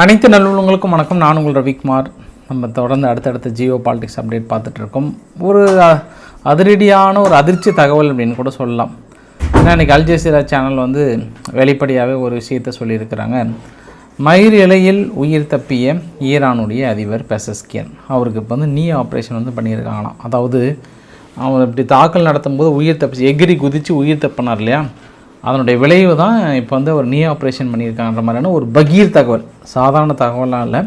அனைத்து நல்லுள்ளங்களுக்கும் வணக்கம். நான் உங்கள் ரவிக்குமார். நம்ம தொடர்ந்து அடுத்தடுத்த ஜியோ பாலிடிக்ஸ் அப்டேட் பார்த்துட்ருக்கோம். ஒரு அதிரடியான ஒரு அதிர்ச்சி தகவல் அப்படின்னு கூட சொல்லலாம். ஏன்னா இன்றைக்கி அல்ஜசீரா சேனல் வந்து வெளிப்படையாகவே ஒரு விஷயத்தை சொல்லியிருக்கிறாங்க. மயிர் இலையில் உயிர் தப்பிய ஈரானுடைய அதிபர் பெசஸ்கியன். அவருக்கு இப்போ வந்து நீ ஆப்ரேஷன் வந்து பண்ணியிருக்காங்களாம். அதாவது அவர் இப்படி தாக்கல் நடத்தும் போது உயிர் தப்பிச்சு எகிரி குதித்து உயிர் தப்பினார் இல்லையா? அதனுடைய விளைவு தான் இப்போ வந்து ஒரு நீ ஆப்ரேஷன் பண்ணியிருக்கான்ற மாதிரியான ஒரு பகீர் தகவல். சாதாரண தகவலாம் இல்லை.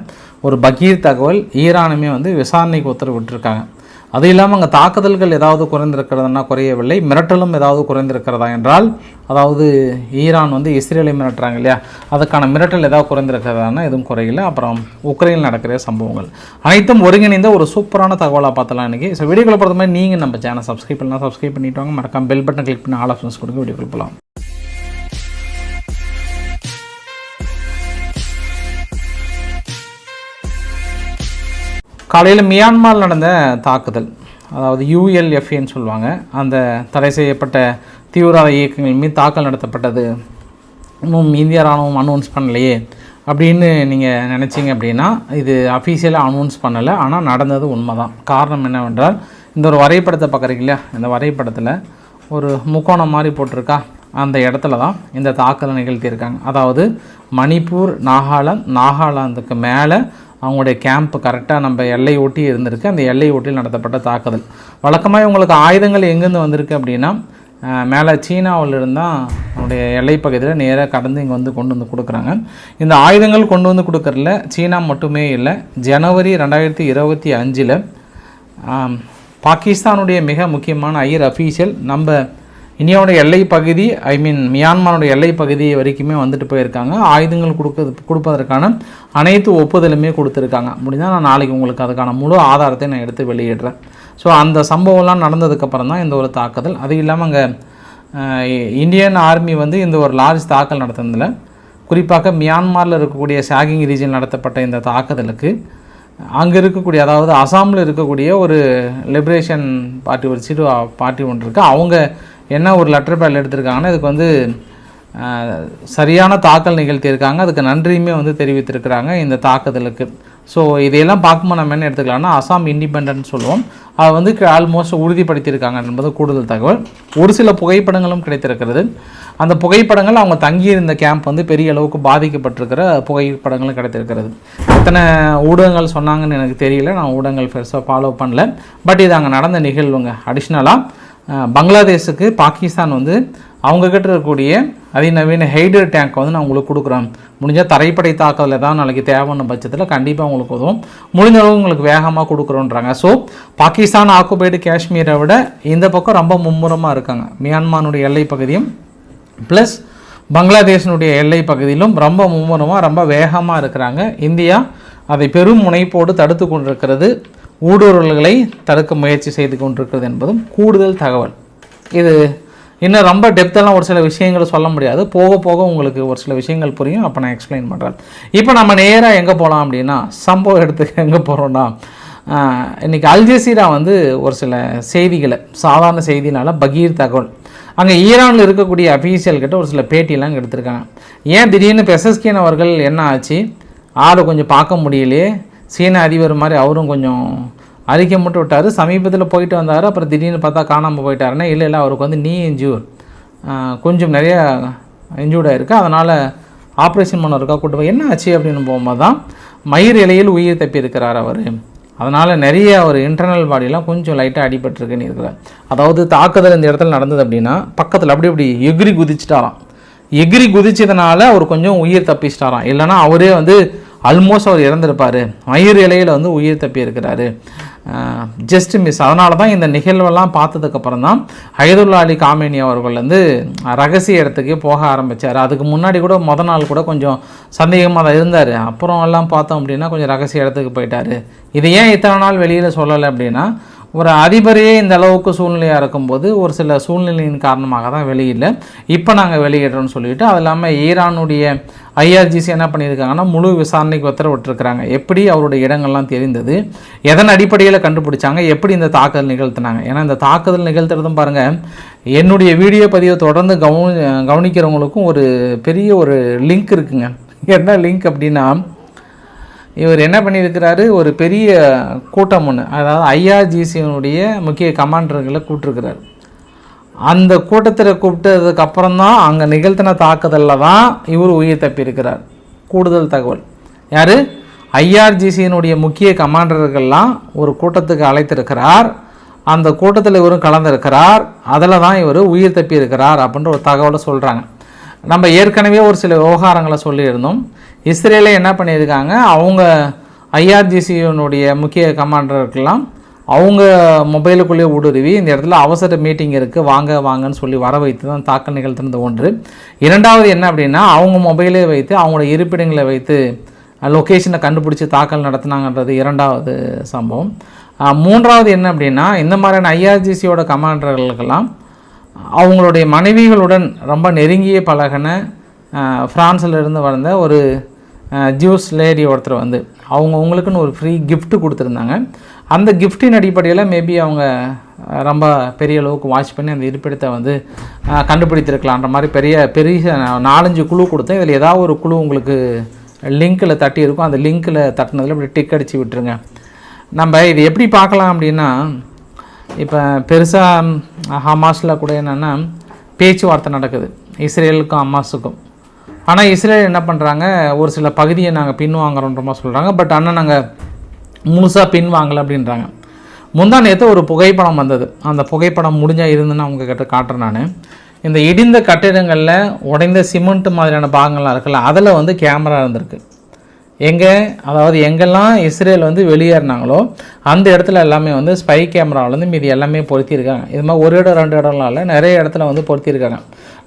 ஒரு பகீர் தகவல் ஈரானுமே வந்து விசாரணைக்கு உத்தரவிட்டிருக்காங்க அது இல்லாமல் அங்கே தாக்குதல்கள் ஏதாவது குறைந்திருக்கிறதுனா குறையவில்லை. மிரட்டலும் ஏதாவது குறைந்திருக்கிறதா என்றால் அதாவது ஈரான் வந்து இஸ்ரேலை மிரட்டுறாங்க இல்லையா? அதுக்கான மிரட்டல் ஏதாவது குறைந்திருக்கிறதானா எதுவும் குறையில. அப்புறம் உக்ரைனில் நடக்கிற சம்பவங்கள். அனைத்தும் ஒருங்கிணைந்த ஒரு சூப்பரான தகவலாக பார்த்தலாம் இன்றைக்கி ஸோ வீடியோக்களை பொறுத்த மாதிரி நீங்கள் நம்ம சேனல் சப்ஸ்கிரைப் பண்ணலாம். சப்ஸ்கிரைப் பண்ணிவிட்டு வாங்க. மறக்காம பெல் பட்டன் கிளிக் பண்ணி ஆல் ஆப்ஷன்ஸ் கொடுங்க. வீடியோக்கள் போகலாம் காலையில் மியான்மார் நடந்த தாக்குதல் அதாவது யூஎல்எஃப்ஏன்னு சொல்லுவாங்க அந்த தடை செய்யப்பட்ட தீவிரவாத இயக்கங்கள் மீது தாக்கல் நடத்தப்பட்டது. இன்னும் இந்திய ராணுவம் அனௌன்ஸ் பண்ணலையே அப்படின்னு நீங்கள் நினச்சிங்க அப்படின்னா இது அஃபீஷியலாக அனௌன்ஸ் பண்ணலை. ஆனால் நடந்தது உண்மை தான் காரணம் என்னவென்றால் இந்த ஒரு வரைபடத்தை பார்க்குறீங்களா இந்த வரைபடத்தில் ஒரு முக்கோணம் மாதிரி போட்டிருக்கா? அந்த இடத்துல தான் இந்த தாக்குதல் நிகழ்த்தியிருக்காங்க. அதாவது மணிப்பூர் நாகாலாந்து நாகாலாந்துக்கு மேலே அவங்களுடைய கேம்ப் கரெக்டாக நம்ம எல்லை ஒட்டி இருந்திருக்கு. அந்த எல்லை ஒட்டியில் நடத்தப்பட்ட தாக்குதல். வழக்கமாக இவங்களுக்கு ஆயுதங்கள் எங்கேருந்து வந்திருக்கு அப்படின்னா மேலே சீனாவிலிருந்து தான் அவனுடைய எல்லைப்பகுதியில் நேராக கடந்து இங்கே வந்து கொண்டு வந்து கொடுக்குறாங்க. இந்த ஆயுதங்கள் கொண்டு வந்து கொடுக்கறதுல சீனா மட்டுமே இல்லை ஜனவரி ரெண்டாயிரத்தி இருபத்தி அஞ்சில் பாகிஸ்தானுடைய மிக முக்கியமான ஐயர் அஃபீஷியல் நம்ம இந்தியாவோட எல்லை பகுதி ஐ மீன் மியான்மரோட எல்லை பகுதி வரைக்குமே வந்துட்டு போயிருக்காங்க. ஆயுதங்கள் கொடுக்க கொடுப்பதற்கான அனைத்து ஒப்புதலுமே கொடுத்துருக்காங்க. முடிஞ்சால் நான் நாளைக்கு உங்களுக்கு அதுக்கான முழு ஆதாரத்தை நான் எடுத்து வெளியிடுறேன். ஸோ அந்த சம்பவம்லாம் நடந்ததுக்கப்புறம் தான் இந்த ஒரு தாக்குதல். அது இல்லாமல் அங்கே இந்தியன் ஆர்மி வந்து இந்த ஒரு லார்ஜ் தாக்கல் நடத்துனதில் குறிப்பாக மியான்மாரில் இருக்கக்கூடிய சாகிங் ரீஜன் நடத்தப்பட்ட இந்த தாக்குதலுக்கு அங்கே இருக்கக்கூடிய அதாவது அசாமில் இருக்கக்கூடிய ஒரு லிபரேஷன் பார்ட்டி ஒரு சிறு பார்ட்டி ஒன்று இருக்குது அவங்க என்ன ஒரு லெட்டர் பேட் எடுத்திருக்காங்கன்னா இதுக்கு வந்து சரியான தாக்கல் நிகழ்த்தியிருக்காங்க. அதுக்கு நன்றியுமே வந்து தெரிவித்திருக்கிறாங்க இந்த தாக்குதலுக்கு. ஸோ இதையெல்லாம் பார்க்கும்போது நம்ம என்ன எடுத்துக்கலாம்னா அசாம் இண்டிபெண்டன்ட் சொல்லுவோம். அது வந்து ஆல்மோஸ்ட் உறுதிப்படுத்தியிருக்காங்க என்பது கூடுதல் தகவல். ஒரு சில புகைப்படங்களும் கிடைத்திருக்கிறது. அந்த புகைப்படங்கள் அவங்க தங்கியிருந்த கேம்ப் வந்து பெரிய அளவுக்கு பாதிக்கப்பட்டிருக்கிற புகைப்படங்களும் கிடைத்திருக்கிறது. எத்தனை ஊடகங்கள் சொன்னாங்கன்னு எனக்கு தெரியல. நான் ஊடகங்கள் பெருசாக ஃபாலோ பண்ணல. பட் இது அங்கே நடந்த நிகழ்வுங்க. அடிஷ்னலாக பங்களாதேஷுக்கு பாகிஸ்தான் வந்து அவங்க கிட்ட இருக்கக்கூடிய அதிநவீன ஹைடர் டேங்க் வந்து நான் உங்களுக்கு கொடுக்குறேன். முடிஞ்சால் தரைப்படை தாக்குதல் தான் நாளைக்கு தேவையான பட்சத்தில் கண்டிப்பாக உங்களுக்கு உதவும். முடிஞ்ச அளவு உங்களுக்கு வேகமாக கொடுக்குறோன்றாங்க. ஸோ பாகிஸ்தான் ஆக்குபைடு காஷ்மீரை விட இந்த பக்கம் ரொம்ப மும்முரமாக இருக்காங்க. மியான்மானுடைய எல்லை பகுதியும் ப்ளஸ் பங்களாதேஷனுடைய எல்லை பகுதியிலும் ரொம்ப மும்முரமாக ரொம்ப வேகமாக இருக்கிறாங்க. இந்தியா அதை பெரும் முனைப்போடு தடுத்து கொண்டிருக்கிறது. ஊடுருவல்களை தடுக்க முயற்சி செய்து கொண்டிருக்கிறது என்பதும் கூடுதல் தகவல். இது இன்னும் ரொம்ப டெப்த்தெல்லாம் ஒரு சில விஷயங்களை சொல்ல முடியாது. போக போக உங்களுக்கு ஒரு சில விஷயங்கள் புரியும். அப்போ நான் எக்ஸ்பிளைன் பண்ணுறேன் இப்போ நம்ம நேராக எங்கே போகலாம் அப்படின்னா சம்பவ இடத்துக்கு எங்கே போகிறோன்னா இன்றைக்கி அல்ஜசீரா வந்து ஒரு சில செய்திகளை சாதாரண செய்தினால பகீர் தகவல். அங்கே ஈரானில் இருக்கக்கூடிய அஃபீஷியல் கிட்ட ஒரு சில பேட்டியெல்லாம் எடுத்திருக்காங்க. ஏன் திடீர்னு பெசஸ்கியன் அவர்கள் என்ன ஆச்சு? ஆளை கொஞ்சம் பார்க்க முடியலையே. சீன அதிபர் மாதிரி அவரும் கொஞ்சம் அறிக்கை மட்டும் விட்டார். சமீபத்தில் போயிட்டு வந்தார். அப்புறம் திடீர்னு பார்த்தா காணாமல் போயிட்டாருன்னா. இல்லை இல்லை அவருக்கு வந்து நீ இன்ஜூர் கொஞ்சம் நிறைய இன்ஜூர்டாக இருக்குது அதனால் ஆப்ரேஷன் பண்ணவருக்கா கூட்டு போய் என்ன ஆச்சு அப்படின்னு போகும்போது தான் மயிர் இலையில் உயிர் தப்பி இருக்கிறார் அவர். அதனால் நிறைய ஒரு இன்டர்னல் பாடியெலாம் கொஞ்சம் லைட்டாக அடிபட்டிருக்குன்னு இருக்கிறார். அதாவது தாக்குதல் இந்த இடத்துல நடந்தது அப்படின்னா பக்கத்தில் அப்படி இப்படி எகிரி குதிச்சிட்டாராம். எகிரி குதிச்சதுனால அவர் கொஞ்சம் உயிர் தப்பிச்சிட்டாராம். இல்லைன்னா அவரே வந்து ஆல்மோஸ்ட் அவர் இறந்திருப்பார். மயிர் இலையில் வந்து உயிர் தப்பி இருக்கிறாரு ஜஸ்ட் மிஸ் அதனால தான் இந்த நிகழ்வெல்லாம் பார்த்ததுக்கப்புறம் தான் ஹைதுல்லா அலி காமினி அவர்கள் வந்து ரகசிய இடத்துக்கே போக ஆரம்பித்தார் அதுக்கு முன்னாடி கூட முத நாள் கூட கொஞ்சம் சந்தேகமாக தான் இருந்தார். அப்புறம் எல்லாம் பார்த்தோம் அப்படின்னா கொஞ்சம் ரகசிய இடத்துக்கு போயிட்டார். இது ஏன் இத்தனை நாள் வெளியில் சொல்லலை அப்படின்னா ஒரு அதிபரே இந்த அளவுக்கு சூழ்நிலையாக இருக்கும்போது ஒரு சில சூழ்நிலையின் காரணமாக தான் வெளியில. இப்போ நாங்கள் வெளியிடுறோம்னு சொல்லிட்டு அது இல்லாமல் ஈரானுடைய ஐஆர்ஜிசி என்ன பண்ணியிருக்காங்கன்னா முழு விசாரணைக்கு உத்தரவிட்டிருக்கிறாங்க. எப்படி அவருடைய இடங்கள்லாம் தெரிந்தது எதன் அடிப்படையில் கண்டுபிடிச்சாங்க எப்படி இந்த தாக்குதல் நிகழ்த்தினாங்க. ஏன்னா இந்த தாக்குதல் நிகழ்த்துறதும் பாருங்கள் என்னுடைய வீடியோ பதிவை தொடர்ந்து கவனி கவனிக்கிறவங்களுக்கும் ஒரு பெரிய ஒரு லிங்க் இருக்குங்க. என்ன லிங்க் அப்படின்னா இவர் என்ன பண்ணியிருக்கிறாரு? ஒரு பெரிய கூட்டம் ஒன்று அதாவது ஐஆர்ஜிசியினுடைய முக்கிய கமாண்டர்களை கூப்பிட்டுருக்கிறார் அந்த கூட்டத்தில் கூப்பிட்டதுக்கப்புறம் தான் அங்கே நிகழ்த்தின தாக்குதலில் தான் இவர் உயிர் தப்பியிருக்கிறார். கூடுதல் தகவல். யார்? ஐஆர்ஜிசியினுடைய முக்கிய கமாண்டர்கள்லாம் ஒரு கூட்டத்துக்கு அழைத்திருக்கிறார். அந்த கூட்டத்தில் இவரும் கலந்திருக்கிறார். அதில் தான் இவர் உயிர் தப்பி இருக்கிறார் அப்படின்ற ஒரு தகவலை சொல்கிறாங்க நம்ம ஏற்கனவே ஒரு சில விவகாரங்களை சொல்லியிருந்தோம். இஸ்ரேலே என்ன பண்ணியிருக்காங்க? அவங்க ஐஆர்ஜிசியினுடைய முக்கிய கமாண்டருக்கெல்லாம் அவங்க மொபைலுக்குள்ளேயே ஊடுருவி இந்த இடத்துல அவசர மீட்டிங் இருக்குது வாங்க வாங்கன்னு சொல்லி வர வைத்து தான் தாக்கல் நிகழ்த்தினது ஒன்று. இரண்டாவது என்ன அப்படின்னா அவங்க மொபைலே வைத்து அவங்களோட இருப்பிடங்களை வைத்து லொக்கேஷனை கண்டுபிடிச்சி தாக்கல் நடத்தினாங்கன்றது இரண்டாவது சம்பவம். மூன்றாவது என்ன அப்படின்னா இந்த மாதிரியான ஐஆர்ஜிசியோட கமாண்டர்களுக்கெல்லாம் அவங்களுடைய மனைவிகளுடன் ரொம்ப நெருங்கிய பழகின அஹ், இருந்து வந்த ஒரு ஜூஸ் லேடி ஒருத்தர் வந்து அவங்க உங்களுக்குன்னு ஒரு ஃப்ரீ கிஃப்ட் கொடுத்துருந்தாங்க. அந்த கிஃப்டின் அடிப்படையில் மேபி அவங்க ரொம்ப பெரிய அளவுக்கு வாட்ச் பண்ணி அந்த இருப்பிடத்தை வந்து கண்டுபிடித்திருக்கலான்ற மாதிரி பெரிய பெரிய நாலஞ்சு குழு கொடுத்தேன் இதில் ஏதாவது ஒரு குழு உங்களுக்கு லிங்க்கில் தட்டி இருக்கும் அந்த லிங்க்கில் தட்டினதில் இப்படி டிக் அடித்து விட்டுருங்க. நம்ம இது எப்படி பார்க்கலாம் அப்படின்னா இப்போ பெருசாக ஹமாஸில் கூட என்னென்னா பேச்சுவார்த்தை நடக்குது. இஸ்ரேலுக்கும் ஹமாஸுக்கும். ஆனால் இஸ்ரேல் என்ன பண்ணுறாங்க ஒரு சில பகுதியை நாங்கள் பின்வாங்குறோன்ற மாதிரி சொல்கிறாங்க பட் ஆனால் நாங்கள் முழுசாக பின்வாங்கலை அப்படின்றாங்க. முந்தா நேற்று ஒரு புகைப்படம் வந்தது. அந்த புகைப்படம் முடிஞ்சால் இருந்துன்னு அவங்க கிட்ட காட்டுறேன் நான். இந்த இடிந்த கட்டிடங்களில் உடைந்த சிமெண்ட் மாதிரியான பாகங்கள்லாம் இருக்குல்ல அதில் வந்து கேமரா இருந்திருக்கு. எங்கே அதாவது எங்கெல்லாம் இஸ்ரேல் வந்து வெளியேறினாங்களோ அந்த இடத்துல எல்லாமே வந்து ஸ்பை கேமராவிலேருந்து மீதி எல்லாமே பொருத்தியிருக்காங்க. இது மாதிரி ஒரு இடம் ரெண்டு இடம்லாம் இல்லை நிறைய இடத்துல வந்து பொருத்தியிருக்காங்க.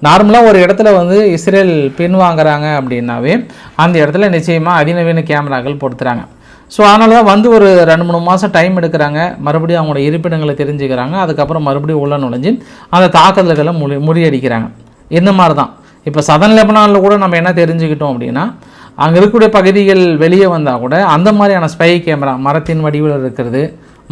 நார்மலாக ஒரு இடத்துல வந்து இஸ்ரேல் பின்வாங்குறாங்க அப்படின்னாவே அந்த இடத்துல நிச்சயமாக அதிநவீன கேமராக்கள் பொருத்துறாங்க. ஸோ அதனால தான் வந்து ஒரு ரெண்டு மூணு மாதம் டைம் எடுக்கிறாங்க. மறுபடியும் அவங்களோட இருப்பிடங்களை தெரிஞ்சுக்கிறாங்க. அதுக்கப்புறம் மறுபடியும் உள்ள நுழைஞ்சு அந்த தாக்குதல்களை முறி முறியடிக்கிறாங்க. இந்த மாதிரி தான். இப்போ சதன் லெபனானில் கூட நம்ம என்ன தெரிஞ்சுக்கிட்டோம் அப்படின்னா அங்கே இருக்கக்கூடிய பகுதிகள் வெளியே வந்தால் கூட அந்த மாதிரியான ஸ்பை கேமரா மரத்தின் வடிவில் இருக்கிறது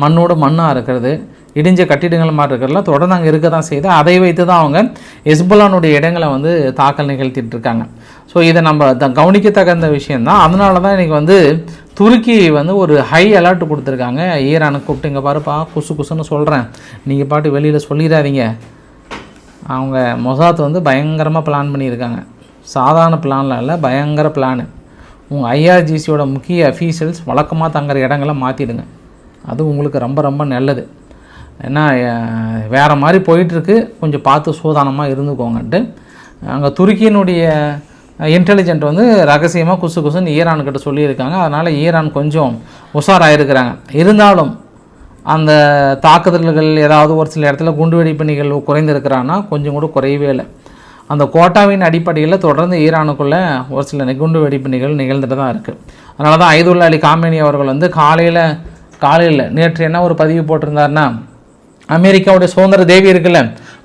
மண்ணோட மண்ணாக இருக்கிறது இடிஞ்ச கட்டிடங்கள் மாதிரி இருக்கிறதுலாம் தொடர்ந்து அங்கே இருக்க தான் செய்யுது. அதை வைத்து தான் அவங்க ஹெஸ்புல்லானுடைய இடங்களை வந்து தாக்கல் நிகழ்த்திட்டு இருக்காங்க. ஸோ இதை நம்ம த கவனிக்க தகுந்த விஷயந்தான் அதனால தான் இன்றைக்கி வந்து துருக்கி வந்து ஒரு ஹை அலர்ட் கொடுத்துருக்காங்க. ஈரானுக்கு கூப்பிட்டு இங்கே பாருப்பா குசு குசுன்னு சொல்கிறேன் நீங்கள் பாட்டு வெளியில் சொல்லிடாதீங்க. அவங்க மொசாத் வந்து பயங்கரமாக பிளான் பண்ணியிருக்காங்க. சாதாரண பிளான்லாம் இல்லை பயங்கர பிளானு உங்கள் ஐஆர்ஜிசியோட முக்கிய அஃபீஷியல்ஸ் வழக்கமாக தங்குற இடங்களை மாற்றிடுங்க அது உங்களுக்கு ரொம்ப ரொம்ப நல்லது. ஏன்னா வேறு மாதிரி போயிட்டுருக்கு. கொஞ்சம் பார்த்து சூதானமாக இருந்துக்கோங்கன்ட்டு. அங்கே துருக்கியினுடைய இன்டெலிஜென்ட் வந்து ரகசியமாக குசு குசுன்னு ஈரான்கிட்ட சொல்லியிருக்காங்க. அதனால் ஈரான் கொஞ்சம் உஷாராயிருக்கிறாங்க. இருந்தாலும் அந்த தாக்குதல்கள் ஏதாவது ஒரு சில இடத்துல குண்டுவெடிப்பு நிகழ்வு குறைந்திருக்கிறான்னா கொஞ்சம் கூட குறையவே இல்லை. அந்த கோட்டாவின் அடிப்படையில் தொடர்ந்து ஈரானுக்குள்ளே ஒரு சில குண்டு வெடிப்பு நிகழ்வு நிகழ்ந்துட்டு தான் இருக்குது அதனால தான் ஐதுல்லா அலி காமேனி அவர்கள் வந்து காலையில் காலையில் நேற்று என்ன ஒரு பதிவு போட்டிருந்தாருன்னா அமெரிக்காவுடைய சுதந்திர தேவி இருக்குல்ல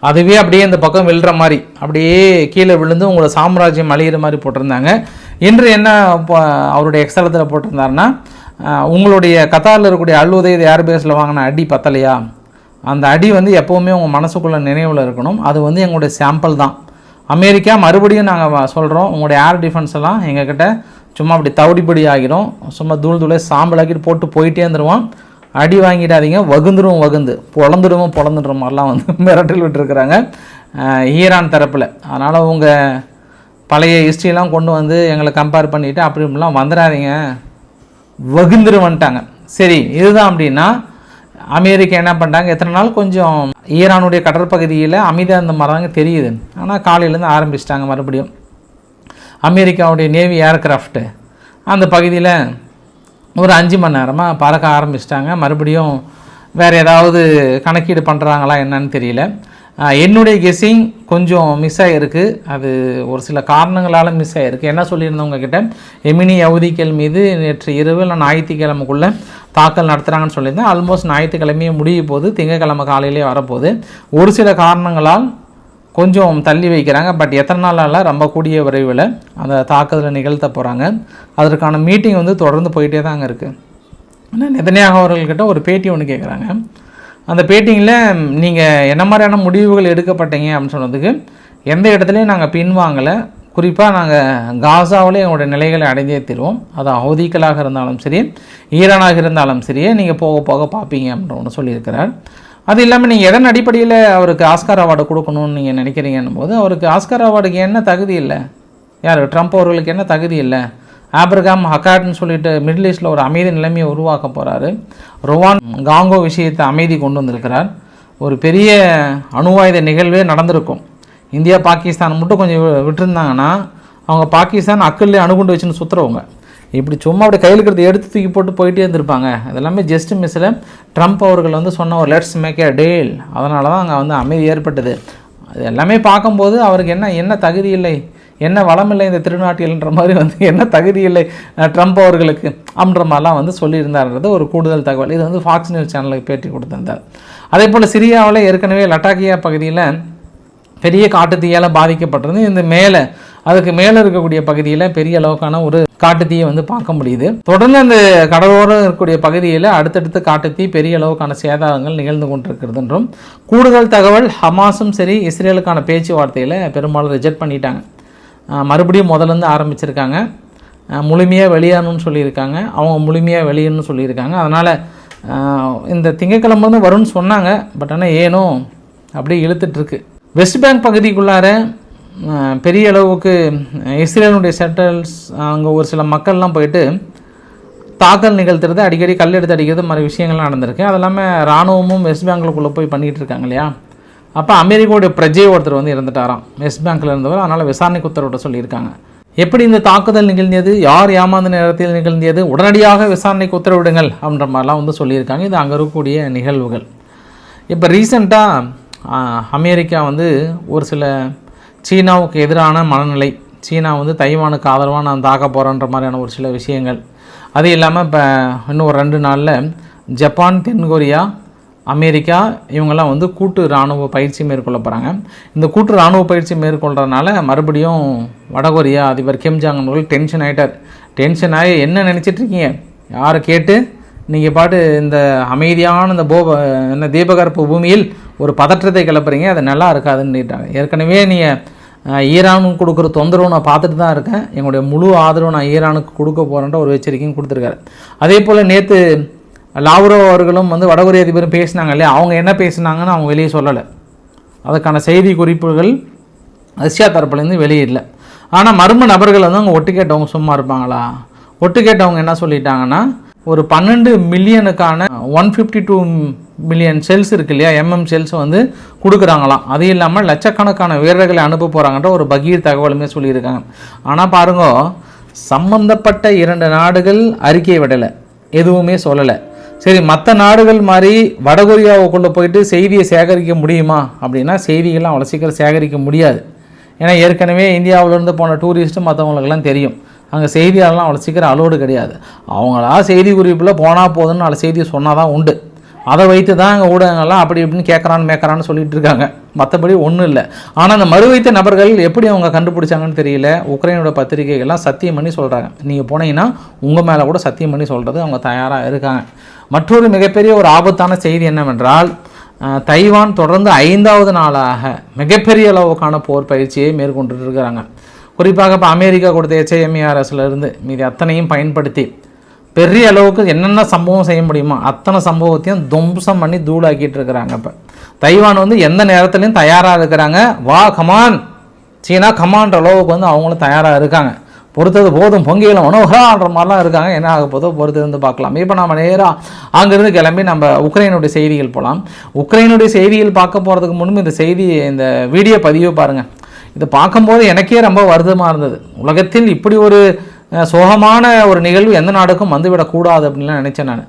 அதுவே அப்படியே இந்த பக்கம் விழுற மாதிரி அப்படியே கீழே விழுந்து உங்களோட சாம்ராஜ்யம் அழியிற மாதிரி போட்டிருந்தாங்க. இன்று என்ன அவருடைய எக்ஸலத்தில் போட்டிருந்தாருன்னா உங்களுடைய கத்தாரில் இருக்கக்கூடிய அல்லுதய ஏர்பேஸில் வாங்கின அடி பத்தலையா? அந்த அடி வந்து எப்போவுமே உங்கள் மனசுக்குள்ளே நினைவில் இருக்கணும். அது வந்து எங்களுடைய சாம்பிள் தான். அமெரிக்கா மறுபடியும் நாங்கள் சொல்கிறோம் உங்களுடைய ஏர் டிஃபென்ஸ் எல்லாம் எங்ககிட்ட சும்மா அப்படி தவிடிப்படி ஆகிரும். சும்மா தூள் தூளே சாம்பலாக்கிட்டு போட்டு போயிட்டே இருந்துருவோம். அடி வாங்கிடாதீங்க. வகுந்துடும் வகுந்து. பொழந்துடுவோம் பொழந்துடுற மாதிரிலாம் வந்து மிரட்டல் விட்டுருக்குறாங்க. ஈரான் தரப்பில். அதனால் உங்கள் பழைய ஹிஸ்ட்ரியெலாம் கொண்டு வந்து எங்களை கம்பேர் பண்ணிவிட்டு அப்படி இப்படிலாம் வந்துடாதீங்க. வகுந்துரு வந்துட்டாங்க சரி இதுதான் அப்படின்னா அமெரிக்கா என்ன பண்ணுறாங்க எத்தனை நாள் கொஞ்சம் ஈரானுடைய கடற்பகுதியில் அமைதியாக இருந்த மாதிரி தாங்க தெரியுது ஆனால் காலையிலேருந்து ஆரம்பிச்சிட்டாங்க மறுபடியும். அமெரிக்காவுடைய நேவி ஏர்கிராஃப்ட்டு அந்த பகுதியில் ஒரு அஞ்சு மணி நேரமாக பறக்க ஆரம்பிச்சிட்டாங்க. மறுபடியும் வேறு ஏதாவது கணக்கீடு பண்ணுறாங்களா என்னன்னு தெரியல. என்னுடைய கெஸ்ஸிங் கொஞ்சம் மிஸ் ஆகிருக்கு அது ஒரு சில காரணங்களால் மிஸ் ஆகிருக்கு என்ன சொல்லியிருந்தவங்க கிட்ட எமினி யவுதிகள் மீது நேற்று இரவு இல்லை ஞாயிற்றுக்கிழமைக்குள்ளே தாக்கல் நடத்துகிறாங்கன்னு சொல்லியிருந்தேன். ஆல்மோஸ்ட் ஞாயிற்றுக்கிழமையே முடிய போது திங்கக்கிழமை காலையிலே வரப்போகுது. ஒரு சில காரணங்களால் கொஞ்சம் தள்ளி வைக்கிறாங்க. பட் எத்தனை நாளால் ரொம்ப கூடிய விரைவில் அந்த தாக்குதலை நிகழ்த்த போகிறாங்க அதற்கான மீட்டிங் வந்து தொடர்ந்து போயிட்டே தாங்க இருக்குது ஆனால் நெதனியாக அவர்கள்கிட்ட ஒரு பேட்டி ஒன்று கேட்குறாங்க அந்த பேட்டிங்கில் நீங்கள் என்ன மாதிரியான முடிவுகள் எடுக்கப்பட்டீங்க அப்படின்னு சொன்னதுக்கு எந்த இடத்துலையும் நாங்கள் பின்வாங்கலை. குறிப்பாக நாங்கள் காசாவில் எங்களுடைய நிலைகளை அடைந்தே தருவோம். அது ஹவுதிக்களாக இருந்தாலும் சரி ஈரானாக இருந்தாலும் சரி நீங்கள் போக போக பார்ப்பீங்க அப்படின்ற ஒன்று சொல்லியிருக்கிறார். அது இல்லாமல் நீங்கள் எதன் அடிப்படையில் அவருக்கு ஆஸ்கார் அவார்டு கொடுக்கணும்னு நீங்கள் நினைக்கிறீங்கன்னும் போது அவருக்கு ஆஸ்கார் அவார்டுக்கு என்ன தகுதி இல்லை? யார்? ட்ரம்ப் அவர்களுக்கு என்ன தகுதி இல்லை? ஆப்ரகாம் ஹக்காட்னு சொல்லிட்டு மிடில் ஈஸ்டில் ஒரு அமைதி நிலைமையை உருவாக்க போகிறாரு ருவான் காங்கோ விஷயத்தை அமைதி கொண்டு வந்திருக்கிறார். ஒரு பெரிய அணுவாயுத நிகழ்வே நடந்திருக்கும். இந்தியா பாகிஸ்தான் மட்டும் கொஞ்சம் விட்டுருந்தாங்கன்னா அவங்க பாகிஸ்தான் அக்கல்லே அணுகுண்டு வச்சுன்னு சுற்றுறவங்க இப்படி சும்மா அப்படி கையில் இருக்கிறத எடுத்து தூக்கி போட்டு போயிட்டே இருந்திருப்பாங்க. அதெல்லாமே ஜஸ்ட் மிஸ்ஸில் ட்ரம்ப் அவர்கள் வந்து சொன்ன ஒரு லெட்ஸ் மேக் ஏ டேல் அதனால தான் அங்கே வந்து அமைதி ஏற்பட்டது. அது எல்லாமே பார்க்கும்போது அவருக்கு என்ன என்ன தகுதி இல்லை? என்ன வளம் இல்லை இந்த திருநாட்டியல்ன்ற மாதிரி வந்து என்ன தகுதி இல்லை? ட்ரம்ப் அவர்களுக்கு அப்படின்ற மாதிரிலாம் வந்து சொல்லியிருந்தார்ன்றது ஒரு கூடுதல் தகவல். இது வந்து ஃபாக்ஸ் நியூஸ் சேனலுக்கு பேட்டி கொடுத்திருந்தார். அதே போல் சிரியாவில் ஏற்கனவே லட்டாக்கியா பகுதியில் பெரிய காட்டுத்தீயால் பாதிக்கப்பட்டிருந்து இந்த மேலே அதுக்கு மேலே இருக்கக்கூடிய பகுதியில் பெரிய அளவுக்கான ஒரு காட்டுத்தீயை வந்து பார்க்க முடியுது. தொடர்ந்து அந்த கடலோரம் இருக்கக்கூடிய பகுதியில் அடுத்தடுத்து காட்டுத்தீ பெரிய அளவுக்கான சேதாரங்கள் நிகழ்ந்து கொண்டிருக்கிறது என்றும் கூடுதல் தகவல் ஹமாஸும் சரி இஸ்ரேலுக்கான பேச்சுவார்த்தையில் பெரும்பாலும் ரிஜெக்ட் பண்ணிட்டாங்க. மறுபடியும் முதலேருந்து ஆரம்பிச்சிருக்காங்க. முழுமையாக வெளியேறணும்னு சொல்லியிருக்காங்க. அவங்க முழுமையாக வெளியணும்னு சொல்லியிருக்காங்க. அதனால் இந்த திங்கக்கிழமை வந்து வரும்னு சொன்னாங்க. பட் ஆனால் ஏனோ அப்படியே இழுத்துட்ருக்கு வெஸ்ட் பேங்க் பகுதிக்குள்ளார பெரிய அளவுக்கு இஸ்ரேலுடைய செட்டல்ஸ் அங்கே ஒரு சில மக்கள்லாம் போயிட்டு தாக்கல் நிகழ்த்துறது அடிக்கடி கல் எடுத்து அடிக்கிறது மாதிரி விஷயங்கள்லாம் நடந்திருக்கு. அது இல்லாமல் இராணுவமும் வெஸ்ட் பேங்க்குள்ளே போய் பண்ணிகிட்டு இருக்காங்க இல்லையா? அப்போ அமெரிக்காவுடைய பிரஜை ஒருத்தர் வந்து இறந்துட்டாராம். வெஸ்ட் பேங்க்கில் இருந்தவர் அதனால் விசாரணைக்கு உத்தரவிட சொல்லியிருக்காங்க. எப்படி இந்த தாக்குதல் நிகழ்ந்தது யார் ஏமாந்த நேரத்தில் நிகழ்ந்தது உடனடியாக விசாரணைக்கு உத்தரவிடுங்கள் அப்படின்ற மாதிரிலாம் வந்து சொல்லியிருக்காங்க. இது அங்கே இருக்கக்கூடிய நிகழ்வுகள். இப்போ ரீசெண்டாக அமெரிக்கா வந்து ஒரு சில சீனாவுக்கு எதிரான மனநிலை. சீனா வந்து தைவானுக்கு ஆதரவாக நான் தாக்க போகிறேன்ற மாதிரியான ஒரு சில விஷயங்கள். அது இல்லாமல் இப்போ இன்னும் ஒரு ரெண்டு நாளில் ஜப்பான் தென்கொரியா அமெரிக்கா இவங்கெல்லாம் வந்து கூட்டு இராணுவ பயிற்சி மேற்கொள்ள போகிறாங்க இந்த கூட்டு இராணுவ பயிற்சி மேற்கொள்கிறதுனால மறுபடியும் வடகொரியா அதிபர் கிம் ஜாங் அவர்கள் டென்ஷன் ஆகிட்டார் டென்ஷன் ஆகி என்ன நினச்சிட்டு இருக்கீங்க? யாரை கேட்டு நீங்கள் பாட்டு இந்த அமைதியான இந்த போப என்ன தீபகற்ப பூமியில் ஒரு பதற்றத்தை கிளப்புறீங்க அது நல்லா இருக்காதுன்னுட்டாங்க ஏற்கனவே நீங்கள் ஈரானுக்கு கொடுக்குற தொந்தரவு நான் பார்த்துட்டு தான் இருக்கேன். எங்களுடைய முழு ஆதரவு நான் ஈரானுக்கு கொடுக்க போகிறேன்ற ஒரு எச்சரிக்கையும் கொடுத்துருக்காரு. அதே போல் நேற்று லாவ்ரோ அவர்களும் வந்து வடகொரிய அதிபரும் பேசினாங்க இல்லையா? அவங்க என்ன பேசுனாங்கன்னு அவங்க வெளியே சொல்லலை. அதுக்கான செய்தி குறிப்புகள் ரஷ்யா தரப்புலேருந்து வெளியிடல ஆனால் மர்ம நபர்கள் வந்து அவங்க ஒட்டு கேட்டவங்க சும்மா இருப்பாங்களா? ஒட்டு கேட்டவங்க என்ன சொல்லிட்டாங்கன்னா ஒரு பன்னெண்டு மில்லியனுக்கான one fifty two million cells இருக்கு இல்லையா? எம்எம் செல்ஸ் வந்து கொடுக்குறாங்களாம். அது இல்லாமல் லட்சக்கணக்கான வீரர்களை அனுப்ப போகிறாங்கன்ற ஒரு பகீர் தகவலுமே சொல்லியிருக்காங்க. ஆனால் பாருங்க சம்பந்தப்பட்ட இரண்டு நாடுகள் அறிக்கை விடலை. எதுவுமே சொல்லலை. சரி மற்ற நாடுகள் மாதிரி வடகொரியாவுக்குள்ளே போயிட்டு செய்தியை சேகரிக்க முடியுமா? அப்படின்னா செய்திகள்லாம் அவ்வளோ சீக்கிரம் சேகரிக்க முடியாது. ஏன்னா ஏற்கனவே இந்தியாவிலேருந்து போன டூரிஸ்ட்டு மற்றவங்களுக்கெல்லாம் தெரியும். அங்கே செய்தியாளர்லாம் அவ்வளோ சீக்கிரம் அலோடு கிடையாது. அவங்களா செய்தி குறிப்பில் போனால் போதும்னு நாலு செய்தியை சொன்னால் தான் உண்டு. அதை வைத்து தான் அங்கே ஊடகங்கள்லாம் அப்படி இப்படின்னு கேட்குறான்னு மேற்கிறான்னு சொல்லிட்டு இருக்காங்க. மற்றபடி ஒன்றும் இல்லை. ஆனால் அந்த மறு வைத்த நபர்கள் எப்படி அவங்க கண்டுபிடிச்சாங்கன்னு தெரியல. உக்ரைனோட பத்திரிகைகள்லாம் சத்தியம் பண்ணி சொல்கிறாங்க நீங்கள் போனீங்கன்னா உங்கள் மேலே கூட சத்தியம் பண்ணி சொல்கிறது அவங்க தயாராக இருக்காங்க. மற்றொரு மிகப்பெரிய ஒரு ஆபத்தான செய்தி என்னவென்றால் தைவான் தொடர்ந்து ஐந்தாவது நாளாக மிகப்பெரிய அளவுக்கான போர் பயிற்சியை மேற்கொண்டுட்டு இருக்கிறாங்க. குறிப்பாக இப்போ அமெரிக்கா கொடுத்த எச்ஐஎம்இஆர்எஸ்ல மீது மீதி அத்தனையும் பயன்படுத்தி பெரிய அளவுக்கு என்னென்ன சம்பவம் செய்ய முடியுமோ அத்தனை சம்பவத்தையும் துவம்சம் பண்ணி தூளாக்கிட்டு இருக்கிறாங்க இப்போ. தைவான் வந்து எந்த நேரத்துலையும் தயாராக இருக்கிறாங்க. வா கமான் சீனா கமான்ற அளவுக்கு வந்து அவங்களும் தயாராக இருக்காங்க. பொறுத்தது போதும் பொங்கியில மனோகரான்ற மாதிரிலாம் இருக்காங்க. என்ன ஆக போதோ பொறுத்து இருந்து பார்க்கலாம். இப்போ நம்ம நேராக அங்கேருந்து கிளம்பி நம்ம உக்ரைனுடைய செய்திகள் போகலாம் உக்ரைனுடைய செய்திகள் பார்க்க போகிறதுக்கு முன்பு இந்த செய்தி இந்த வீடியோ பதிவு பாருங்கள் இது பார்க்கும்போது எனக்கே ரொம்ப வருத்தமாக இருந்தது. உலகத்தில் இப்படி ஒரு சோகமான ஒரு நிகழ்வு எந்த நாடுக்கும் வந்துவிடக்கூடாது அப்படின்லாம் நினச்சேன் நான்.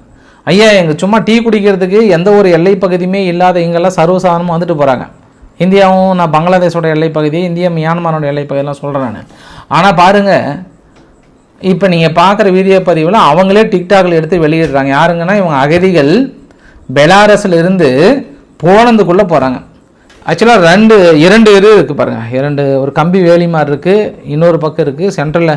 ஐயா எங்கள் சும்மா டீ குடிக்கிறதுக்கு எந்த ஒரு எல்லை பகுதியுமே இல்லாத இங்கெல்லாம் சர்வசாதாரணமாக வந்துட்டு போகிறாங்க இந்தியாவும் நான் பங்களாதேஷோட எல்லை பகுதி இந்தியா மியான்மரோட எல்லை பகுதியெல்லாம் சொல்கிறேன் நான். ஆனால் பாருங்கள் இப்போ நீங்கள் பார்க்குற வீடியோ பதிவில் அவங்களே டிக்டாக்ல எடுத்து வெளியிடுறாங்க. யாருங்கன்னா இவங்க அகதிகள் பெலாரஸில் இருந்து போலந்துக்குள்ளே போகிறாங்க ஆக்சுவலாக ரெண்டு இரண்டு இது இருக்குது பாருங்கள் இரண்டு ஒரு கம்பி வேலி மாதிரி இருக்குது இன்னொரு பக்கம் இருக்குது சென்ட்ரலில்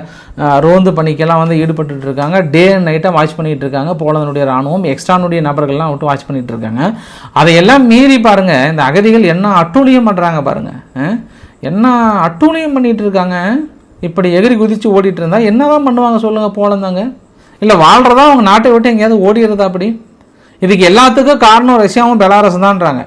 ரோந்து பணிக்கெல்லாம் வந்து ஈடுபட்டு இருக்காங்க. டே அண்ட் நைட்டாக வாட்ச் பண்ணிகிட்டு இருக்காங்க. போலந்தனுடைய ராணுவம் எக்ஸ்ட்ரானுடைய நபர்கள்லாம் விட்டு வாட்ச் பண்ணிகிட்டு இருக்காங்க. அதையெல்லாம் மீறி பாருங்கள் இந்த அகதிகள் என்ன அட்டூழியம் பண்ணுறாங்க பாருங்கள் என்ன அட்டூழியம் பண்ணிகிட்டு இருக்காங்க? இப்படி எகிரி குதித்து ஓடிட்டு இருந்தால் என்ன தான் பண்ணுவாங்க சொல்லுங்கள் போலந்தாங்க? இல்லை வாழ்கிறதா அவங்க நாட்டை விட்டு எங்கேயாவது ஓடிடுறதா அப்படி? இதுக்கு எல்லாத்துக்கும் காரணம் ரஷ்யாவும் பெலாரஸ் தான்றாங்க.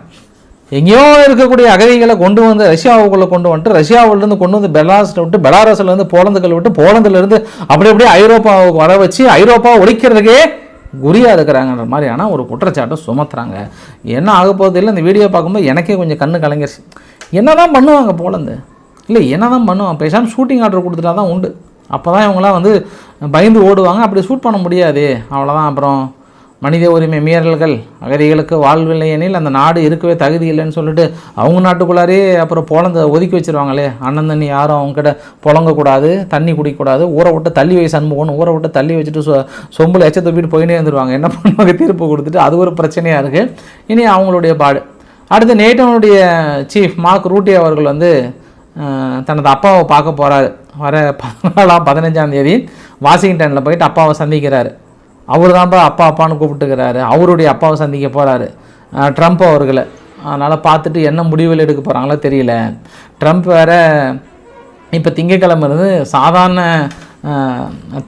எங்கேயோ இருக்கக்கூடிய அகதிகளை கொண்டு வந்து ரஷ்யாவுக்குள்ளே கொண்டு வந்துட்டு ரஷ்யாவிலேருந்து கொண்டு வந்து பெலாரஸில் விட்டு பெலாரஸ்லேருந்து போலந்துக்கள் விட்டு போலந்துலேருந்து அப்படி அப்படியே ஐரோப்பாவுக்கு வர வச்சு ஐரோப்பாவை ஒழிக்கிறதுக்கே குறியாக இருக்கிறாங்கன்ற மாதிரியான ஒரு குற்றச்சாட்டை சுமத்துறாங்க. என்ன ஆக போகிறது இல்லை இந்த வீடியோ பார்க்கும்போது எனக்கே கொஞ்சம் கண்ணு கலங்கிருச்சு. என்ன தான் பண்ணுவாங்க போலந்து? இல்லை என்ன தான் பண்ணுவாங்க? பேசாமல் ஷூட்டிங் ஆர்டர் கொடுத்துட்டா தான் உண்டு. அப்போ தான் இவங்களாம் வந்து பயந்து ஓடுவாங்க. அப்படி ஷூட் பண்ண முடியாது. அவ்வளோதான் அப்புறம் மனித உரிமை மீறல்கள் அகதிகளுக்கு வாழ்வில்லை எனில் அந்த நாடு இருக்கவே தகுதி இல்லைன்னு சொல்லிட்டு அவங்க நாட்டுக்குள்ளாரே அப்புறம் போலந்த ஒதுக்கி வச்சிருவாங்களே. அண்ணன் தண்ணி யாரும் அவங்ககிட்ட புழங்கக்கூடாது தண்ணி குடிக்கக்கூடாது ஊரை விட்டு தள்ளி வை சண்முகம்னு ஊரை விட்டு தள்ளி வச்சுட்டு சொ சொம்பில் எச்ச தொப்பிட்டு போயினே இருந்துருவாங்க. என்ன பண்ணுவாங்க? தீர்ப்பு கொடுத்துட்டு அது ஒரு பிரச்சனையாக இருக்குது இனி அவங்களுடைய பாடு. அடுத்து நேட்டோனுடைய சீஃப் மார்க் ரூட்டி அவர்கள் வந்து தனது அப்பாவை பார்க்க போகிறாரு வர பதினாலாம் பதினஞ்சாம் தேதி வாஷிங்டனில் போயிட்டு அப்பாவை சந்திக்கிறாரு. அவர் தான்ப்பா அப்பா அப்பான்னு கூப்பிட்டுக்கிறாரு. அவருடைய அப்பாவை சந்திக்க போகிறாரு ட்ரம்ப் அவர்களை. அதனால் பார்த்துட்டு என்ன முடிவுகள் எடுக்க போகிறாங்களோ தெரியல. ட்ரம்ப் வேற இப்போ திங்கக்கிழமை இருந்து சாதாரண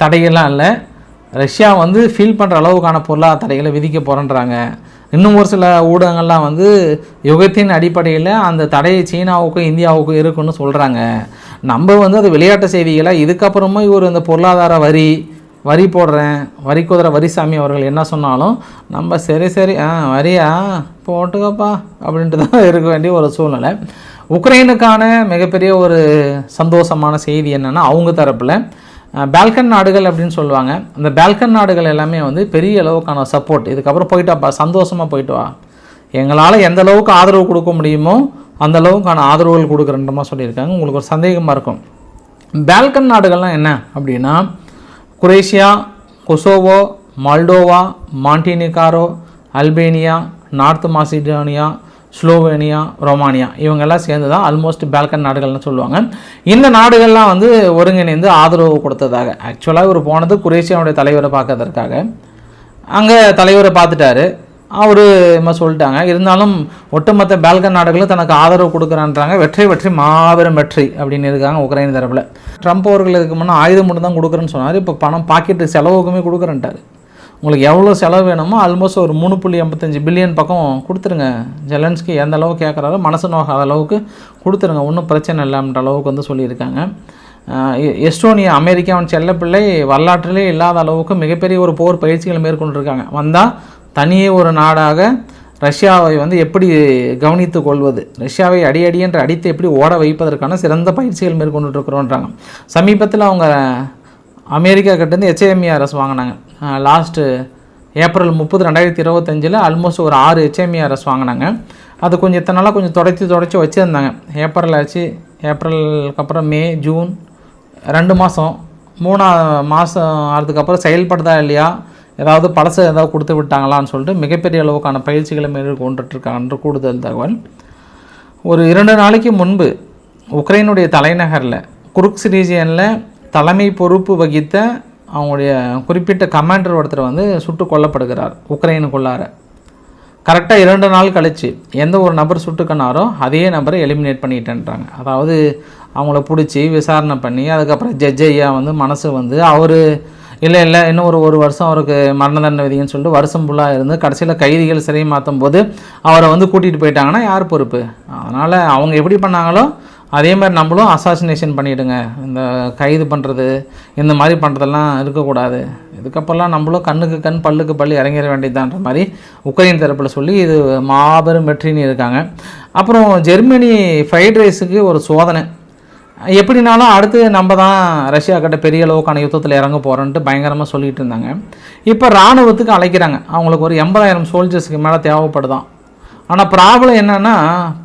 தடைகள்லாம் இல்லை. ரஷ்யா வந்து ஃபீல் பண்ணுற அளவுக்கான பொருளாதார தடைகளை விதிக்க போகிறேன்றாங்க இன்னும் ஒரு சில ஊடகங்கள்லாம் வந்து யுகத்தின் அடிப்படையில் அந்த தடை சீனாவுக்கும் இந்தியாவுக்கும் இருக்குன்னு சொல்கிறாங்க நம்ம வந்து அது விளையாட்டு செய்திகளை? இதுக்கப்புறமா இவர் இந்த பொருளாதார வரி வரி போடுறேன். வரி குதிரை வரிசாமி அவர்கள் என்ன சொன்னாலும் நம்ம சரி சரி ஆ வரியா? போட்டுக்கப்பா அப்படின்ட்டு தான் இருக்க வேண்டிய ஒரு சூழ்நிலை. உக்ரைனுக்கான மிகப்பெரிய ஒரு சந்தோஷமான செய்தி என்னென்னா அவங்க தரப்பில் பால்கன் நாடுகள் அப்படின்னு சொல்லுவாங்க. அந்த பால்கன் நாடுகள் எல்லாமே வந்து பெரிய அளவுக்கான சப்போர்ட் இதுக்கப்புறம் போயிட்டாப்பா சந்தோஷமாக போயிட்டு வா. எங்களால் எந்த அளவுக்கு ஆதரவு கொடுக்க முடியுமோ அந்த அளவுக்கான ஆதரவுகள் கொடுக்குறன்ற மாதிரி சொல்லியிருக்காங்க. உங்களுக்கு ஒரு சந்தேகமாக இருக்கும். பால்கன் நாடுகள்லாம் என்ன அப்படின்னா Croatia Kosovo Moldova Montenegro Albania North Macedonia Slovenia Romania. இவங்கெல்லாம் சேர்ந்து தான் ஆல்மோஸ்ட் பேல்கன் நாடுகள்னு சொல்லுவாங்க. இந்த நாடுகள்லாம் வந்து ஒருங்கிணைந்து ஆதரவு கொடுத்ததாக. ஆக்சுவலாக இவர் போனது குரேஷியாவுடைய தலைவரை பார்க்கறதுக்காக. அங்கே தலைவரை பார்த்துட்டாரு. அவர் என்ன சொல்லிட்டாங்க. இருந்தாலும் ஒட்டுமொத்த பால்கன் நாடுகளும் தனக்கு ஆதரவு கொடுக்குறான்றாங்க. வெற்றி வெற்றி மாபெரும் வெற்றி அப்படின்னு இருக்காங்க உக்ரைன் தரப்பில். ட்ரம்ப் அவர்கள் இதுக்கு முன்னே ஆயுதம் மட்டும் தான் கொடுக்குறேன்னு சொன்னார். இப்போ பணம் பாக்கெட்டு செலவுக்குமே கொடுக்குறேன்ட்டாரு. உங்களுக்கு எவ்வளோ செலவு வேணுமோ ஆல்மோஸ்ட் ஒரு மூணு புள்ளி எண்பத்தஞ்சு பில்லியன் பக்கம் கொடுத்துருங்க. ஜெலன்ஸ்கி எந்த அளவுக்கு கேட்குறாரோ மனசு நோகாத அளவுக்கு கொடுத்துருங்க. ஒன்றும் பிரச்சனை இல்லைன்ற அளவுக்கு வந்து சொல்லியிருக்காங்க. எஸ்டோனியா அமெரிக்காவின் செல்லப்பிள்ளை வரலாற்றிலே இல்லாத அளவுக்கு மிகப்பெரிய ஒரு போர் பயிற்சிகளை மேற்கொண்டிருக்காங்க. வந்தால் தனியே ஒரு நாடாக ரஷ்யாவை வந்து எப்படி கவனித்து கொள்வது? ரஷ்யாவை அடி அடி என்று அடித்து எப்படி ஓட வைப்பதற்கான சிறந்த பயிற்சிகள் மேற்கொண்டுட்டுருக்குறோன்றாங்க. சமீபத்தில் அவங்க அமெரிக்கா கிட்டேருந்து ஹெச்ஏஎம்இஆர்எஸ் வாங்கினாங்க. லாஸ்ட்டு ஏப்ரல் முப்பது ரெண்டாயிரத்தி இருபத்தஞ்சில் ஆல்மோஸ்ட் ஒரு ஆறு ஹெச்எம்இஆர்எஸ் வாங்கினாங்க. அது கொஞ்சம் இத்தனை நாளாக கொஞ்சம் தொடச்சி தொடச்சி வச்சுருந்தாங்க. ஏப்ரல் ஆச்சு ஏப்ரலுக்கு அப்புறம் மே ஜூன் ரெண்டு மாதம் மூணா மாதம் ஆகிறதுக்கப்புறம் செயல்படுதா இல்லையா? ஏதாவது பழசு ஏதாவது கொடுத்து விட்டாங்களான்னு சொல்லிட்டு மிகப்பெரிய அளவுக்கான பயிற்சிகளை மேற்கொண்டுட்ருக்காங்கன்ற கூடுதல் தகவல். ஒரு இரண்டு நாளைக்கு முன்பு உக்ரைனுடைய தலைநகரில் குருக்ஸ் ரீஜியனில் தலைமை பொறுப்பு வகித்த அவங்களுடைய குறிப்பிட்ட கமாண்டர் ஒருத்தர் வந்து சுட்டு கொல்லப்படுகிறார் உக்ரைனுக்குள்ளார. கரெக்டாக இரண்டு நாள் கழித்து எந்த ஒரு நபர் சுட்டுக்கனாரோ அதே நபரை எலிமினேட் பண்ணிட்டேன்றாங்க. அதாவது அவங்கள பிடிச்சி விசாரணை பண்ணி அதுக்கப்புறம் ஜட்ஜையாக வந்து மனசு வந்து அவர் இல்லை இல்லை இன்னும் ஒரு ஒரு வருஷம் அவருக்கு மரண தண்டனை விதின்னு சொல்லிட்டு வருஷம் ஃபுல்லாக இருந்து கடைசியில் கைதிகள் சிறை மாற்றும் போது அவரை வந்து கூட்டிகிட்டு போயிட்டாங்கன்னா யார் பொறுப்பு? அதனால் அவங்க எப்படி பண்ணாங்களோ அதே மாதிரி நம்மளும் அசாசினேஷன் பண்ணிவிடுங்க இந்த கைது பண்ணுறது இந்த மாதிரி பண்ணுறதெல்லாம் இருக்கக்கூடாது. இதுக்கப்புறம்லாம் நம்மளும் கண்ணுக்கு கண் பல்லுக்கு பல்லு இறங்கிட வேண்டியதுதான்ற மாதிரி உக்ரைன் தரப்பில் சொல்லி இது மாபெரும் வெற்றின்னு இருக்காங்க. அப்புறம் ஜெர்மனி ஃப்ரைட் ரைஸுக்கு ஒரு சோதனை. எப்படினாலும் அடுத்து நம்ம தான் ரஷ்யா கிட்ட பெரிய அளவுக்கான யுத்தத்தில் இறங்க போகிறோன்ட்டு பயங்கரமாக சொல்லிட்டு இருந்தாங்க. இப்போ இராணுவத்துக்கு அழைக்கிறாங்க. அவங்களுக்கு ஒரு எண்பதாயிரம் சோல்ஜர்ஸ்க்கு மேலே தேவைப்படுதான். ஆனால் ப்ராப்ளம் என்னென்னா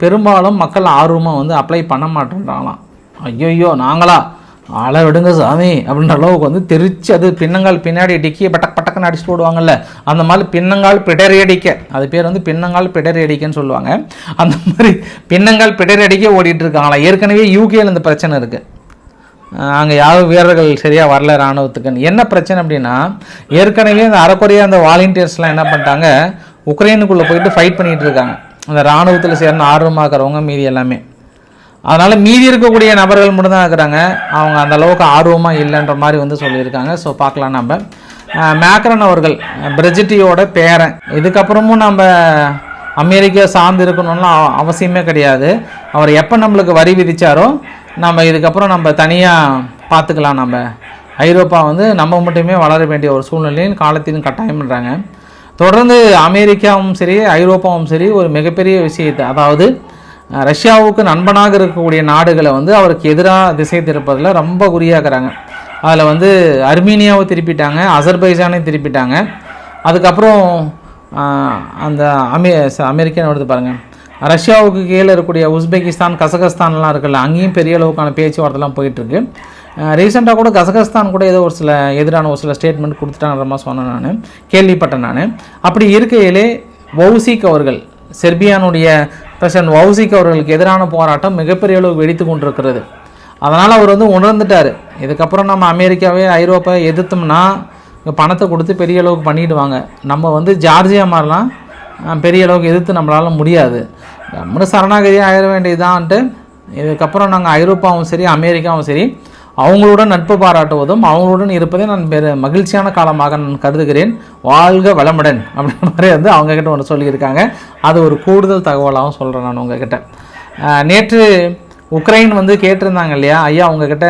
பெரும்பாலும் மக்கள் ஆர்வமாக வந்து அப்ளை பண்ண மாட்டேன்றாங்களாம். ஐயோ நாங்களா? ஆளை விடுங்க சாமி அப்படின்ற அளவுக்கு வந்து தெரிச்சு அது பின்னங்கால் பின்னாடி டிக்கிய பட்டக் பட்டக்குன்னு அடிச்சு போடுவாங்கல்ல அந்த மாதிரி பின்னங்கால் பிடரியடிக்க அது பேர் வந்து பின்னங்கால் பிடரியடிக்கன்னு சொல்லுவாங்க. அந்த மாதிரி பின்னங்கால் பிடரியடிக்க ஓடிட்டு இருக்காங்களா ஏற்கனவே யூகேல இந்த பிரச்சனை இருக்குது அங்கே யாரும் வீரர்கள் சரியாக வரல இராணுவத்துக்குன்னு என்ன பிரச்சனை அப்படின்னா ஏற்கனவே இந்த அறக்குறையாக அந்த வாலண்டியர்ஸ்லாம் என்ன பண்ணிட்டாங்க உக்ரைனுக்குள்ளே போயிட்டு ஃபைட் பண்ணிகிட்டு இருக்காங்க அந்த இராணுவத்தில் சேர்ந்து ஆர்வமாக இருக்கிறவங்க மீதி எல்லாமே. அதனால் மீதி இருக்கக்கூடிய நபர்கள் மட்டும்தான் இருக்கிறாங்க. அவங்க அந்த அளவுக்கு ஆர்வமாக இல்லைன்ற மாதிரி வந்து சொல்லியிருக்காங்க. ஸோ பார்க்கலாம் நம்ம. மேக்ரன் அவர்கள் பிரெஜிட்டியோட பேரன். இதுக்கப்புறமும் நம்ம அமெரிக்கா சார்ந்து இருக்கணும்லாம் அவசியமே கிடையாது. அவர் எப்போ நம்மளுக்கு வரி விதித்தாரோ நம்ம இதுக்கப்புறம் நம்ம தனியாக பார்த்துக்கலாம் நம்ம. ஐரோப்பா வந்து நம்ம மட்டுமே வளர வேண்டிய ஒரு சூழ்நிலையும் காலத்தின் கட்டாயம்ன்றாங்க. தொடர்ந்து அமெரிக்காவும் சரி ஐரோப்பாவும் சரி ஒரு மிகப்பெரிய விஷயத்தை அதாவது ரஷ்யாவுக்கு நண்பனாக இருக்கக்கூடிய நாடுகளை வந்து அவருக்கு எதிராக திசை திருப்பதில் ரொம்ப குறியாக்குறாங்க. அதில் வந்து அர்மீனியாவை திருப்பிட்டாங்க அசர்பைஜானையும் திருப்பிட்டாங்க. அதுக்கப்புறம் அந்த அமெ அமெரிக்கன் வருது பாருங்கள் ரஷ்யாவுக்கு கீழே இருக்கக்கூடிய உஸ்பெகிஸ்தான் கசகஸ்தான்லாம் இருக்குல்ல அங்கேயும் பெரிய அளவுக்கான பேச்சுவார்த்தைலாம் போயிட்டுருக்கு. ரீசெண்டாக கூட கசகஸ்தான் கூட ஏதோ ஒரு சில எதிரான ஒரு சில ஸ்டேட்மெண்ட் கொடுத்துட்டாங்கிற மாதிரி சொன்னேன் நான். கேள்விப்பட்டேன் நான். அப்படி இருக்கையிலே வௌசிக் அவர்கள் செர்பியானுடைய பிரசிடன்ட் வௌசிக் அவர்களுக்கு எதிரான போராட்டம் மிகப்பெரிய அளவு வெடித்து கொண்டிருக்கிறது. அதனால் அவர் வந்து உணர்ந்துட்டார். இதுக்கப்புறம் நம்ம அமெரிக்காவே ஐரோப்பா எதிர்த்தோம்னா பணத்தை கொடுத்து பெரிய அளவுக்கு பண்ணிடுவாங்க. நம்ம வந்து ஜார்ஜியா மாதிரிலாம் பெரிய அளவுக்கு எதிர்த்து நம்மளால முடியாது. நம்மளும் சரணாகதியாக ஆயிட வேண்டியதான்ட்டு இதுக்கப்புறம் நாங்கள் ஐரோப்பாவும் சரி அமெரிக்காவும் சரி அவங்களுடன் நட்பு பாராட்டுவதும் அவங்களுடன் இருப்பதே நான் பெரு மகிழ்ச்சியான காலமாக நான் கருதுகிறேன். வாழ்க வளமுடன் அப்படின்ற மாதிரி வந்து அவங்கக்கிட்ட ஒன்று சொல்லியிருக்காங்க. அது ஒரு கூடுதல் தகவலாகவும் சொல்கிறேன் நான் உங்ககிட்ட. நேற்று உக்ரைன் வந்து கேட்டிருந்தாங்க இல்லையா? ஐயா உங்ககிட்ட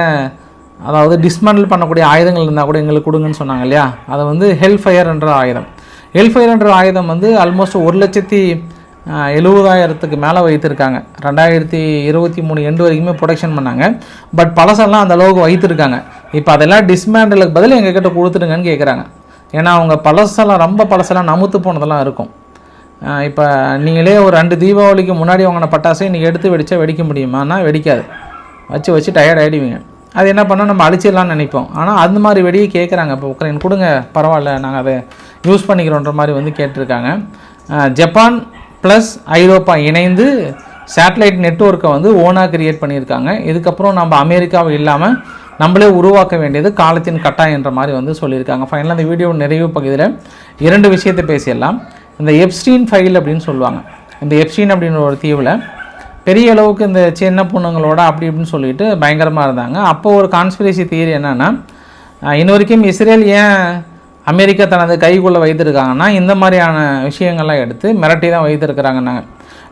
அதாவது டிஸ்மேண்டில் பண்ணக்கூடிய ஆயுதங்கள் இருந்தால் கூட எங்களுக்கு கொடுங்கன்னு சொன்னாங்க இல்லையா? அதை வந்து ஹெல்ஃபயர் என்ற ஆயுதம். ஹெல்ஃபயர் என்ற ஆயுதம் வந்து ஆல்மோஸ்ட் ஒரு லட்சத்தி எழுபதாயிரத்துக்கு மேலே வைத்திருக்காங்க. ரெண்டாயிரத்தி இருபத்தி மூணு எண்டு வரைக்குமே ப்ரொடக்ஷன் பண்ணாங்க. பட் பழசெல்லாம் அந்த அளவுக்கு வைத்திருக்காங்க. இப்போ அதெல்லாம் டிஸ்மேண்டலுக்கு பதில் எங்ககிட்ட கொடுத்துருங்கன்னு கேட்குறாங்க ஏன்னா அவங்க பழசெல்லாம் ரொம்ப பழசெல்லாம் நமுத்து போனதெல்லாம் இருக்கும். இப்போ நீங்களே ஒரு ரெண்டு தீபாவளிக்கு முன்னாடி வாங்கின பட்டாசை நீங்கள் எடுத்து வெடித்தா வெடிக்க முடியுமானா வெடிக்காது. வச்சு வச்சு டயர்ட் ஆகிடுவீங்க அது என்ன பண்ணால் நம்ம அழிச்சிடலாம்னு நினைப்போம். ஆனால் அந்த மாதிரி வெடியை கேட்குறாங்க இப்போ உக்ரைன் கொடுங்க பரவாயில்ல நாங்கள் அதை யூஸ் பண்ணிக்கிறோன்ற மாதிரி வந்து கேட்டிருக்காங்க. ஜப்பான் ப்ளஸ் ஐரோப்பா இணைந்து சேட்டலைட் நெட்வொர்க்கை வந்து ஓனாக கிரியேட் பண்ணியிருக்காங்க. இதுக்கப்புறம் நம்ம அமெரிக்காவை இல்லாமல் நம்மளே உருவாக்க வேண்டியது காலத்தின் கட்டாயம் என்ற மாதிரி வந்து சொல்லியிருக்காங்க. ஃபைனலாக இந்த வீடியோ நிறைவு பகுதியில் இரண்டு விஷயத்தை பேசிடலாம். இந்த எப்ஸ்டீன் ஃபைல் அப்படின்னு சொல்லுவாங்க. இந்த எப்ஸ்டீன் அப்படின்ற ஒரு தீவில் பெரிய அளவுக்கு இந்த சின்ன பொண்ணுங்களோட அப்படி இப்படின்னு சொல்லிட்டு பயங்கரமாக இருந்தாங்க. அப்போது ஒரு கான்ஸ்பிரசி தியரி என்னென்னா இன்ன வரைக்கும் இஸ்ரேல் ஏன் அமெரிக்கா தனது கைக்குள்ளே வைத்திருக்காங்கன்னா இந்த மாதிரியான விஷயங்கள்லாம் எடுத்து மிரட்டி தான் வைத்திருக்கிறாங்கன்னாங்க.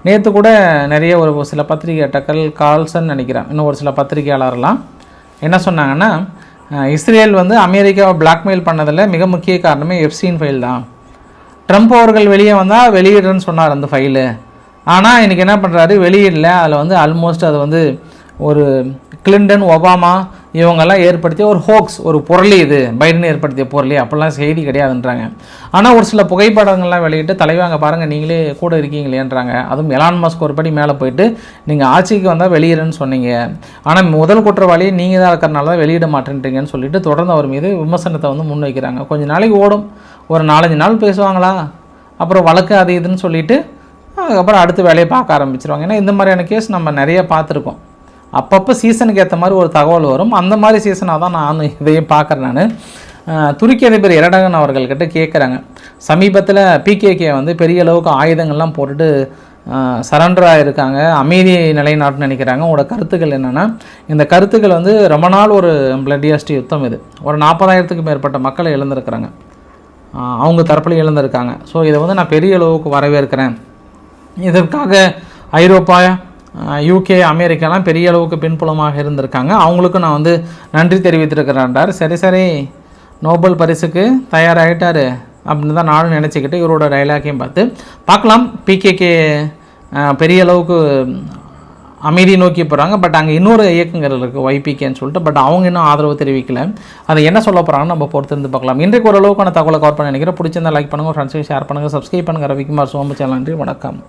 நேற்று கூட நிறைய ஒரு சில பத்திரிகை டக்கல் கால்சன் நினைக்கிறேன் இன்னும் ஒரு சில பத்திரிகையாளர்லாம் என்ன சொன்னாங்கன்னா இஸ்ரேல் வந்து அமெரிக்காவை பிளாக்மெயில் பண்ணதில் மிக முக்கிய காரணமே எஃப்சின் ஃபைல் தான். ட்ரம்ப் அவர்கள் வெளியே வந்தால் வெளியிடுறேன்னு சொன்னார் அந்த ஃபைலு ஆனால் இன்றைக்கி என்ன பண்ணுறாரு வெளியிடல. அதில் வந்து ஆல்மோஸ்ட் அது வந்து ஒரு கிளின்டன் ஒபாமா இவங்கெல்லாம் ஏற்படுத்திய ஒரு ஹோக்ஸ் ஒரு பொருளி இது. பைடன் ஏற்படுத்திய பொருளி. அப்படிலாம் செய்தி கிடையாதுன்றாங்க. ஆனால் ஒரு சில புகைப்படங்கள்லாம் வெளியிட்டு தலைவாங்க பாருங்கள் நீங்களே கூட இருக்கீங்களேன்றாங்க அதுவும் எலான் மாஸ்க் ஒரு படி மேலே போயிட்டு நீங்கள் ஆட்சிக்கு வந்தால் வெளியிடன்னு சொன்னீங்க. ஆனால் முதல் குற்றவாளி நீங்கள் தான் இருக்கிறனால தான் வெளியிட மாட்டேன்றீங்கன்னு சொல்லிட்டு தொடர்ந்து அவர் மீது விமர்சனத்தை வந்து முன்வைக்கிறாங்க கொஞ்ச நாளைக்கு ஓடும். ஒரு நாலஞ்சு நாள் பேசுவாங்களா? அப்புறம் வழக்கு அது இதுன்னு சொல்லிட்டு அதுக்கப்புறம் அடுத்த வேலையை பார்க்க ஆரம்பிச்சிருவாங்க. ஏன்னா இந்த மாதிரியான கேஸ் நம்ம நிறைய பார்த்துருக்கோம். அப்பப்போ சீசனுக்கு ஏற்ற மாதிரி ஒரு தகவல் வரும். அந்த மாதிரி சீசனாக தான் நான் இதையும் பார்க்குறேன் நான். துருக்கி அதிபர் இரடகன் அவர்கள்கிட்ட கேட்குறாங்க சமீபத்தில் பிகேகே வந்து பெரிய அளவுக்கு ஆயுதங்கள்லாம் போட்டுட்டு சரண்டர் ஆகிருக்காங்க அமைதி நிலைநாட்டுன்னு நினைக்கிறாங்க. உங்களோட கருத்துக்கள் என்னென்னா இந்த கருத்துக்கள் வந்து ரொம்ப நாள் ஒரு பிளட்டியஸ்ட் யுத்தம் இது. ஒரு நாற்பதாயிரத்துக்கு மேற்பட்ட மக்களை இழந்திருக்கிறாங்க. அவங்க தரப்பில் இழந்திருக்காங்க. ஸோ இதை வந்து நான் பெரிய அளவுக்கு வரவேற்கிறேன். இதற்காக ஐரோப்பா யூகே அமெரிக்காலாம் பெரிய அளவுக்கு பின்புலமாக இருந்திருக்காங்க. அவங்களுக்கும் நான் வந்து நன்றி தெரிவித்திருக்கிறேன்டார். சரி சரி. நோபல் பரிசுக்கு தயாராகிட்டார் அப்படின்னு தான் நானும் நினச்சிக்கிட்டு இவரோட டைலாக்கையும் பார்த்து. பார்க்கலாம். பிகேகே பெரிய அளவுக்கு அமைதி நோக்கி போகிறாங்க பட் அங்கே இன்னொரு இயக்கங்கள் இருக்குது ஒய்பிகேன்னு சொல்லிட்டு. பட் அவங்க இன்னும் ஆதரவு தெரிவிக்கல. அதை என்ன சொல்ல போகிறாங்கன்னு நம்ம பொறுத்திருந்து பார்க்கலாம். இன்றைக்கு ஓரளவுக்கான தகவலை கவர் பண்ண நினைக்கிறேன். பிடிச்சிருந்தா லைக் பண்ணுங்கள் ஃப்ரெண்ட்ஸுக்கு ஷேர் பண்ணுங்கள் சப்ஸ்கிரைப் பண்ணுங்கள் ரவிக்குமார் சோமு சேனல் நன்றி வணக்கம்.